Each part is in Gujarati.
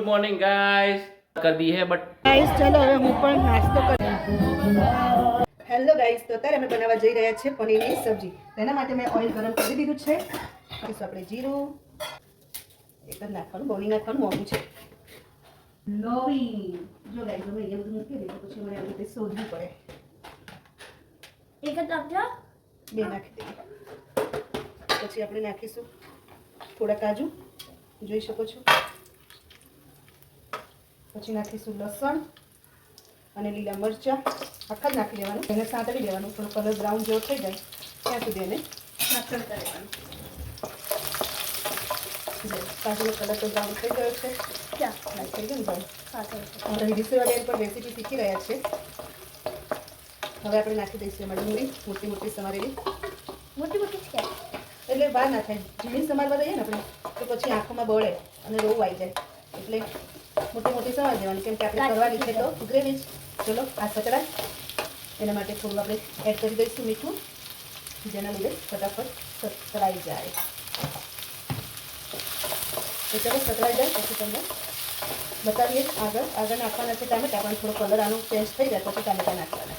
ગુડ મોર્નિંગ ગાઈસ કરી દી હે બટ ગાઈસ ચલો હવે હું પણ નાસ્તો કરી હેલો ગાઈસ તો અત્યારે અમે બનાવવા જઈ રહ્યા છે પનીરની સબ્જી. તેના માટે મેં ઓઇલ ગરમ કરી દીધું છે. પછી આપણે જીરું. એકદમ નાખવાનું બોલી નાખવાનું મોંઘું છે. લોવી જો ગાઈસ અમે અહીંયા બધું મૂકી દીધું પછી મને એવી રીતે શોધવું પડે. એક જ આપજો બે નાખી દઈએ. પછી આપણે નાખીશું થોડા કાજુ. જોઈ શકો છો? પછી નાખીશું લસણ અને લીલા મરચાં. આખા જ નાખી દેવાનું. એને સાંતળી દેવાનું. થોડો કલર બ્રાઉન જેવો થઈ જાય ત્યાં સુધી એને સાંતળતા રહેવાનું જો, કાજુનો કલર તો બ્રાઉન થઈ ગયો છે. ક્યાં? થઈ ગયો છે. આપણે વીડિયો પર રેસીપી શીખી રહ્યા છે. હવે આપણે નાખી દઈશું એમાં ડુંગળી. મોટી મોટી સમારેલી. મોટી મોટી એટલે બહાર ના થાય. ઝીણી સમારવા દઈએ ને આપણે તો પછી આંખોમાં બળે અને રોવું આવી જાય. એટલે મોટી મોટી સવાર દેવાની કેમ કે આપણે કરવાની છે તો ગ્રેવી જ. ચલો આ સતરાય એના માટે થોડું આપણે એડ કરી દઈશું મીઠું જેના લીધે ફટાફટ સતરાઈ જાય. તો ચલો સતરાઈ જાય. પછી તમને બતાવીએ આગળ. આગળ નાખવાના છે ટામેટા પણ થોડો કલર આનો ચેન્જ થઈ જાય પછી ટામેટા નાખવાના.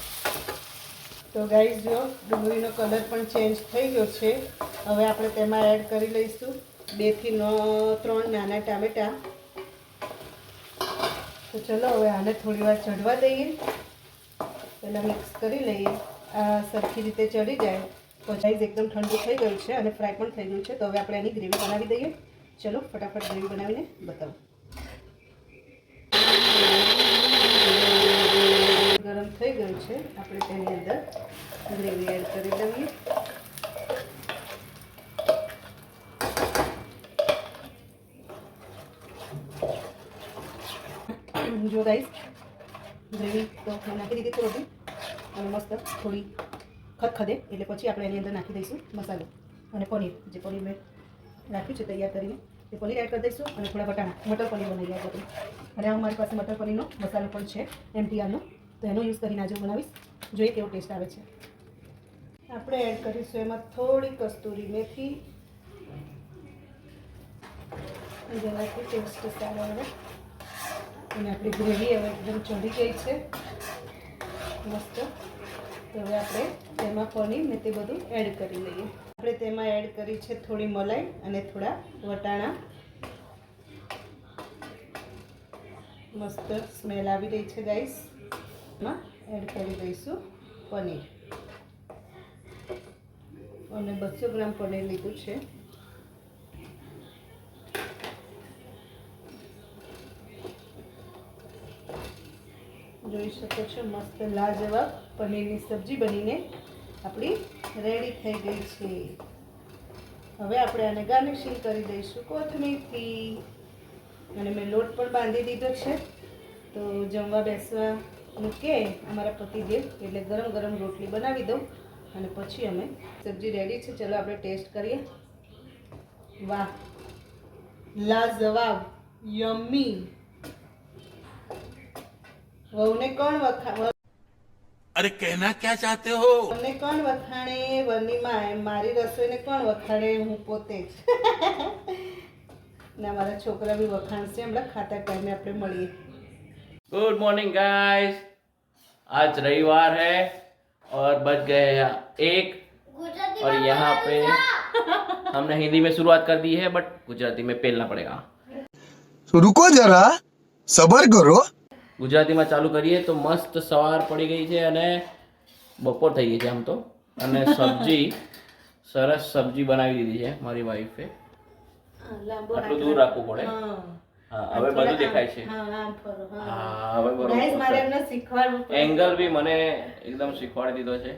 તો ગાઈઝ જો ડુંગળીનો કલર પણ ચેન્જ થઈ ગયો છે. હવે આપણે તેમાં એડ કરી લઈશું. બેથી નો ત્રણ નાના ટામેટાં. તો ચલો, હવે આને થોડી વાર ચડવા દઈએ. પહેલાં મિક્સ કરી લઈએ. આ સરખી રીતે ચડી જાય. તો ગાઈઝ એકદમ ઠંડુ થઈ ગયું છે અને ફ્રાય પણ થઈ ગયું છે. તો હવે આપણે એની ગ્રેવી બનાવી દઈએ. ચલો, ફટાફટ ગ્રેવી બનાવીને બતાવો. ગરમ થઈ ગયું છે. આપણે તેની અંદર ગ્રેવી એડ કરી દઈએ જો ગાઈસ ગ્રેવી તો મેં નાખી દીધી છે બધી અને મસ્ત થોડી ખદખદે. એટલે પછી આપણે એની અંદર નાખી દઈશું મસાલો અને પનીર. જે પનીર મેં રાખ્યું છે તૈયાર કરીને, એ પનીર એડ કરી દઈશું અને થોડા બટાણા, મટર પનીર બનાવી આપણે. અને આ મારી પાસે મટર પનીરનો મસાલો પણ છે, એમટીઆરનો. તો એનો યુઝ કરીને આજે બનાવીશ. જોઈએ કેવો ટેસ્ટ આવે છે. આપણે એડ કરીશું એમાં થોડી કસ્તુરી મેથી. જેનાથી ટેસ્ટ સારો આવે. અને આપણી ગ્રેવી હવે એકદમ ચડી ગઈ છે. મસ્ત. તો હવે આપણે તેમાં પનીર ને તે બધું એડ કરી લઈએ. આપણે તેમાં એડ કરી છે થોડી મલાઈ અને થોડા વટાણા. મસ્ત સ્મેલ આવી રહી છે ગાઈસમાં એડ કરી દઈશું પનીર. અને બસો ગ્રામ પનીર લીધું છે. જોઈ શકો છો, મસ્ત લાજવાબ પનીરની સબ્જી બનીને આપણી રેડી થઈ ગઈ છે. હવે આપણે આને ગાર્નિશિંગ કરી દઈશું કોથમીરથી. અને મેં લોટ પણ બાંધી દીધો છે. તો જમવા બેસવાનું કે અમારા પતિદેવ, એટલે ગરમ ગરમ રોટલી બનાવી દઉં. અને પછી અમે સબ્જી રેડી છે. ચલો આપણે ટેસ્ટ કરીએ. વાહ, લાજવાબ યમ્મી વહુને કોણ વખા अरे कहना क्या चाहते हो તમને કોણ વખાણે વની માં મારી રસોઈને કોણ વખાણે હું પોતે જ ને મારા છોકરા બી વખાણશે હમણાં ખાતા ટાઈમે આપણે મળીએ गुड मॉर्निंग गाइस आज रविवार है और बज गए हैं एक ગુજરાતી और यहाँ पे हमने हिंदी में शुरुआत कर दी है बट गुजराती में पेलना पड़ेगा तो रुको जरा सबर करो ગુજરાતીમાં ચાલુ કરીએ તો મસ્ત સવાર પડી ગઈ છે અને બપોર થઈ ગઈ છે આમ તો. અને સબ્જી સરસ સબ્જી બનાવી દીધી છે મારી વાઈફે. આટલું દૂર રાખવું પડે. હવે બધું દેખાય છે. હા હવે બરોબર. એંગલ બી મને એકદમ શીખવાડી દીધો છે.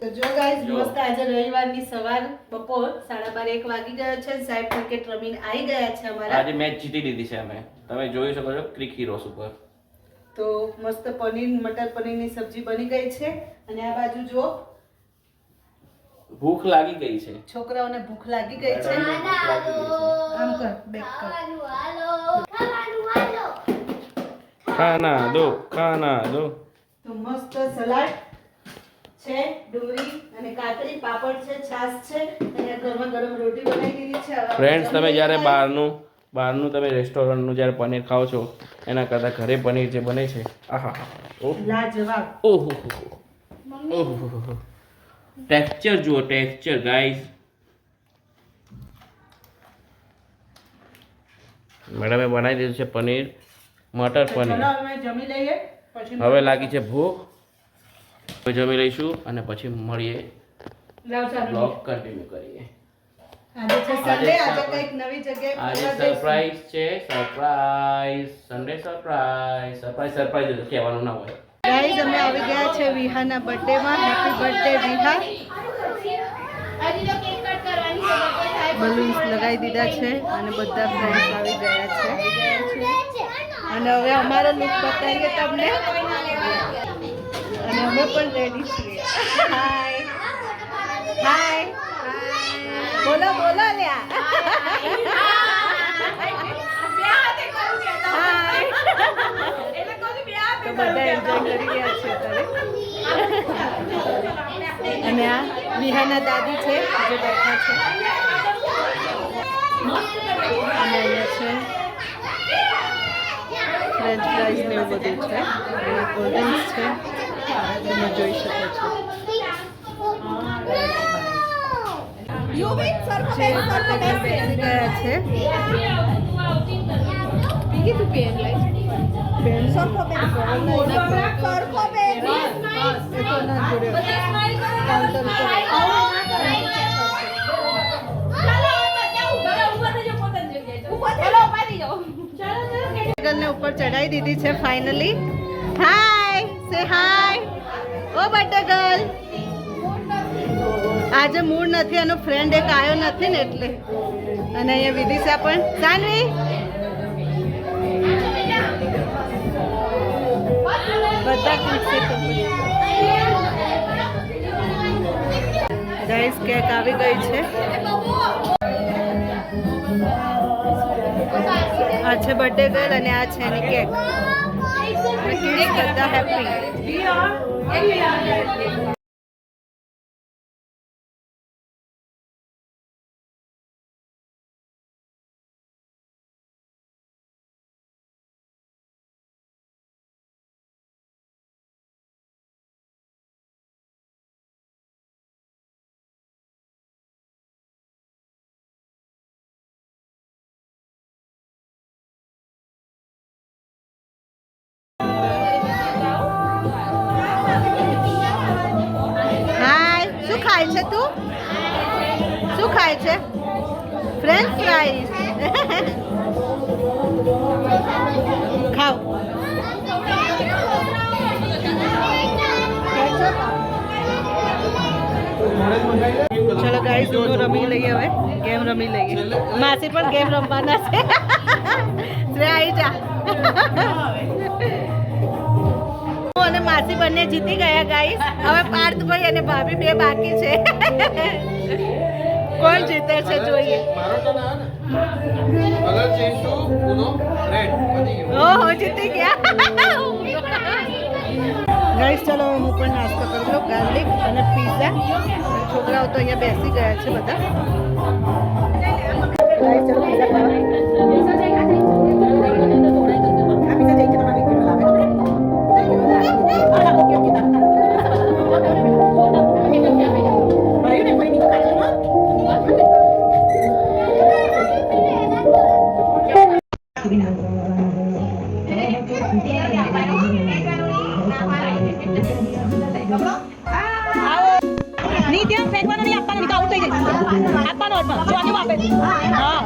તો જો ગાઈસ. મસ્ત આજે રવિવારની સવાર બપોર સાડા બાર એક વાગી ગયો છે. સાહેબ ક્રિકેટ રમીને આવી ગયા છે અમારા. આજે મેચ જીતી લીધી છે અમે. તમે જોઈ શકો છો ક્રિકી રોસ ઉપર. તો મસ્ત પનીર મટર પનીરની સબ્જી બની ગઈ છે. અને આ બાજુ જો ભૂખ લાગી ગઈ છે. છોકરાઓને ભૂખ લાગી ગઈ છે. આમ કર બેક કર. ખાના દો ખાના દો. તો મસ્ત સલાડ છે ડુંગળી અને કાકડી પાપડ છે છાશ છે. અને ગરમા ગરમ રોટી બનાવી દીધી છે. ફ્રેન્ડ્સ તમે જ્યારે બહારનું બહારનું તમે રેસ્ટોરન્ટનું જ્યારે પનીર ખાઓ છો એના કરતાં ઘરે પનીર જે બને છે આહા. ઓહ. ઓહો ટેક્સચર જુઓ ટેક્સચર ગાઈસ મેડમે બનાવી દીધું છે પનીર મટર પનીર. હવે લાગી છે ભૂખ. જમી લઈશું અને પછી મળીએ. બ્લોગ કન્ટિન્યુ કરીએ. આજે છે સન્ડે આજે આજે નવી જગ્યાએ આજે સરપ્રાઈઝ છે surprise Sunday surprise surprise surprise કહેવાનું ના હોય. ગાઈઝ અમે આવી ગયા છે વિહાના બર્થડે માં. Happy birthday Viha. બલૂન્સ લગાવી દીધા છે અને બધા ફ્રેન્ડ્સ આવી ગયા છે. અને હવે અમારો લુક બતાવીએ તમને. અને અમે પણ રેડી છીએ. હાય હાય બોલો બોલો લ્યા બધા એન્જોય કરી રહ્યા છે અત્યારે. અને આ વિહાના દાદી છે જે બેઠા છે. અને અહીંયા છે ફ્રેન્ચ ફ્રાઈઝ ને એવું બધું છે. અને કોલ્ડ ડ્રિંક્સ છે. તમે જોઈ શકો છો. ગયા છે બેન સરખો બેન. સરખો બેન એ તો ના જોડ્યો કાઉન્ટર ને ઉપર ચડાવી દીધી છે finally hi say hi oh birthday girl. આજે મૂડ નથી એનો ફ્રેન્ડ એક આવ્યો નથી ને એટલે. અને અહીંયા વિદિશા પણ. સાનવી! બધા ખુશ ગાઈસ કેક આવી ગઈ છે. આ છે બર્થડે ગર્લ અને આ છે એની કેક બધા હેપી ખાય છે તું? શું ખાય છે? ફ્રેન્ચ ફ્રાઈસ ખાવ. ચલો ગાઈસ દોનો રમી લઈએ હવે. ગેમ રમી લઈએ. માસી પણ ગેમ રમવાના છે. શ્રેયા આવી જા. માસી બંને જીતી ગયા ગાઈસ હવે પાર્થભાઈ અને ભાભી બે બાકી છે. કોણ જીતે છે જોઈએ? ઓહો જીતી ગયા. ગાઈસ ચલો, હું પણ નાસ્તો કરું છું ગાર્લિક અને પીઝા છોકરાઓ તો અહીંયા બેસી ગયા છે બધા. ગાઈસ ચલો પીઝા નહીં ત્યાં ફેંકવાનો નહીં આપવાનો નહીં તો આવું થઈ જાય આપવાનો પણ. જો આને વાપરે હા